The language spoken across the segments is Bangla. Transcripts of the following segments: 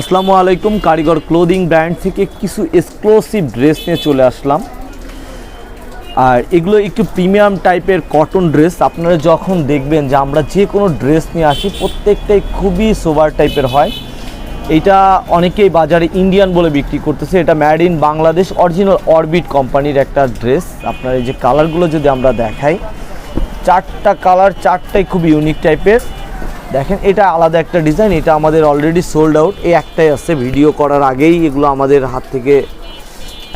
আসসালামু আলাইকুম, কারিগর ক্লোদিং ব্র্যান্ড থেকে কিছু এক্সক্লুসিভ ড্রেস নিয়ে চলে আসলাম। আর এগুলো একটু প্রিমিয়াম টাইপের কটন ড্রেস আপনারা যখন দেখবেন যে আমরা যে কোনো ড্রেস নিয়ে আসি, প্রত্যেকটাই খুবই সোবার টাইপের হয়। এটা অনেকেই বাজারে ইন্ডিয়ান বলে বিক্রি করতেছে। এটা made in Bangladesh original Orbit কোম্পানির একটা ড্রেস আপনার এই যে কালারগুলো যদি আমরা দেখাই, চারটা কালার চারটাই খুব ইউনিক টাইপের দেখেন, এটা আলাদা একটা ডিজাইন এটা আমাদের অলরেডি সোল্ড আউট এই একটাই আছে ভিডিও করার আগেই এগুলো আমাদের হাত থেকে।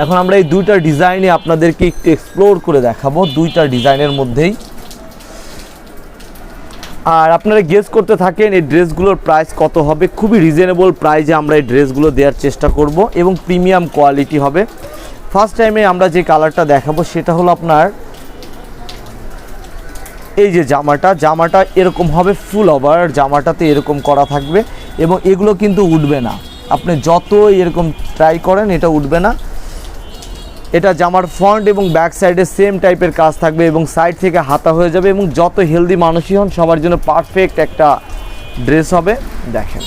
এখন আমরা এই দুইটা ডিজাইনে আপনাদেরকে একটু এক্সপ্লোর করে দেখাবো, দুইটা ডিজাইনের মধ্যেই। আর আপনারা গেস করতে থাকেন, এই ড্রেসগুলোর প্রাইস কত হবে? খুবই রিজনেবল প্রাইজে আমরা এই ড্রেসগুলো দেওয়ার চেষ্টা করব এবং প্রিমিয়াম কোয়ালিটি হবে। ফার্স্ট টাইমে আমরা যে কালারটা দেখাবো, সেটা হলো আপনার এই যে জামাটা জামাটা এরকম হবে ফুল ওভার জামাটাতে এরকম করা থাকবে এবং এগুলো কিন্তু উঠবে না। আপনি যত এরকম ট্রাই করেন, এটা উঠবে না। এটা জামার ফ্রন্ট এবং ব্যাক সাইডে সেম টাইপের কাজ থাকবে এবং সাইড থেকে হাতা হয়ে যাবে এবং যত হেলদি মানুষই হন, সবার জন্য পারফেক্ট একটা ড্রেস হবে। দেখেন।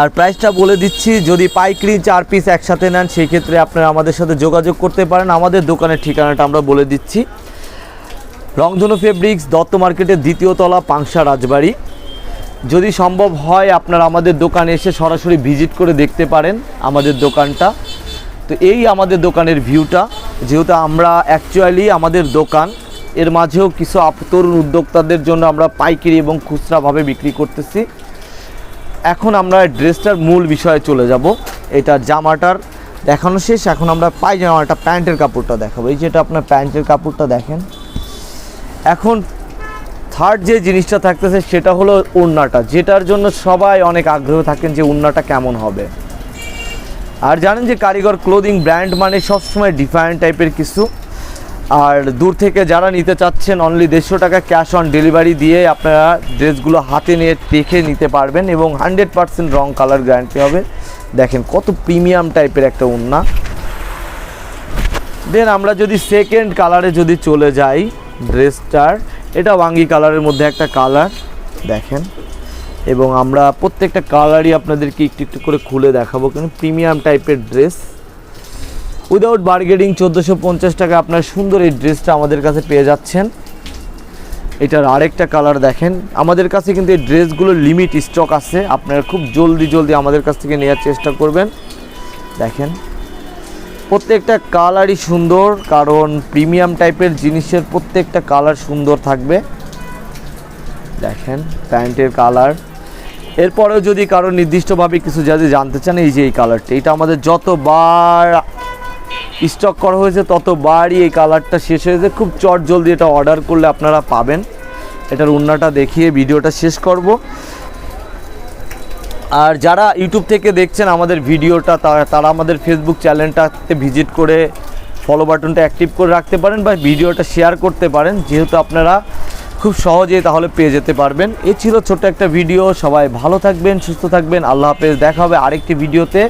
আর প্রাইসটা বলে দিচ্ছি, যদি পাইকারি চার পিস একসাথে নেন সেই ক্ষেত্রে আপনারা আমাদের সাথে যোগাযোগ করতে পারেন। আমাদের দোকানের ঠিকানাটা আমরা বলে দিচ্ছি। রংধনু ফেব্রিক্স দত্ত মার্কেটের দ্বিতীয় তলা, পাংশা রাজবাড়ি। যদি সম্ভব হয়, আপনারা আমাদের দোকানে এসে সরাসরি ভিজিট করে দেখতে পারেন আমাদের দোকানটা। তো এই আমাদের দোকানের ভিউটা, যেহেতু আমরা অ্যাকচুয়ালি আমাদের দোকান, এর মাঝেও কিছু তরুণ উদ্যোক্তাদের জন্য আমরা পাইকারি এবং খুচরাভাবে বিক্রি করতেছি। এখন আমরা ড্রেসটার মূল বিষয়ে চলে যাব। এটা জামাটার দেখানো শেষ, এখন আমরা পায়জামাটা, প্যান্টের কাপড়টা দেখাবো। এই যেটা আপনার প্যান্টের কাপড়টা দেখেন। এখন থার্ড যে জিনিসটা থাকতেছে সেটা হলো ওড়নাটা যেটার জন্য সবাই অনেক আগ্রহ থাকেন যে ওড়নাটা কেমন হবে। আর জানেন যে কারিগর ক্লোদিং ব্র্যান্ড মানে সবসময় ডিফারেন্ট টাইপের কিছু। আর দূর থেকে যারা নিতে চাচ্ছেন অনলি দেড়শো টাকা ক্যাশ অন ডেলিভারি দিয়ে আপনারা ড্রেসগুলো হাতে নিয়ে দেখে নিতে পারবেন এবং হান্ড্রেড পার্সেন্ট রং কালার গ্যারান্টি হবে। দেখেন কত প্রিমিয়াম টাইপের একটা ওড়না দেন আমরা যদি সেকেন্ড কালারে যদি চলে যাই ড্রেসটার এটা ওয়াঙ্গি কালারের মধ্যে একটা কালার, দেখেন। এবং আমরা প্রত্যেকটা কালারই আপনাদেরকে একটু একটু করে খুলে দেখাবো কিন্তু প্রিমিয়াম টাইপের ড্রেস। উইদাউট বার্গেনিং চোদ্দোশো পঞ্চাশ টাকা আপনার সুন্দর এই ড্রেসটা আমাদের কাছে পেয়ে যাচ্ছেন। এটার আরেকটা কালার দেখেন। আমাদের কাছে কিন্তু এই ড্রেসগুলোর লিমিট স্টক আছে। আপনারা খুব জলদি জলদি আমাদের কাছ থেকে নেওয়ার চেষ্টা করবেন। দেখেন প্রত্যেকটা কালারই সুন্দর, কারণ প্রিমিয়াম টাইপের জিনিসের প্রত্যেকটা কালার সুন্দর থাকবে। দেখেন, প্যান্টের কালার। এরপরেও যদি কারও নির্দিষ্টভাবে কিছু যদি জানতে চান, এই যে এই কালারটা, এটা আমাদের যতবার স্টক করা হয়েছে, ততবারই এই কালারটা শেষ হয়েছে। খুব চট জলদি এটা অর্ডার করলে আপনারা পাবেন। এটার উন্নাটা দেখিয়ে ভিডিওটা শেষ করব। আর যারা ইউটিউব থেকে দেখছেন আমাদের ভিডিওটা, তারা আমাদের ফেসবুক চ্যানেলটাতে ভিজিট করে ফলো বাটনটা অ্যাক্টিভ করে রাখতে পারেন বা ভিডিওটা শেয়ার করতে পারেন। যেহেতু আপনারা খুব সহজেই তাহলে পেয়ে যেতে পারবেন। এ ছিল ছোট্ট একটা ভিডিও সবাই ভালো থাকবেন, সুস্থ থাকবেন। আল্লাহ হাফেজ। দেখা হবে আরেকটি ভিডিওতে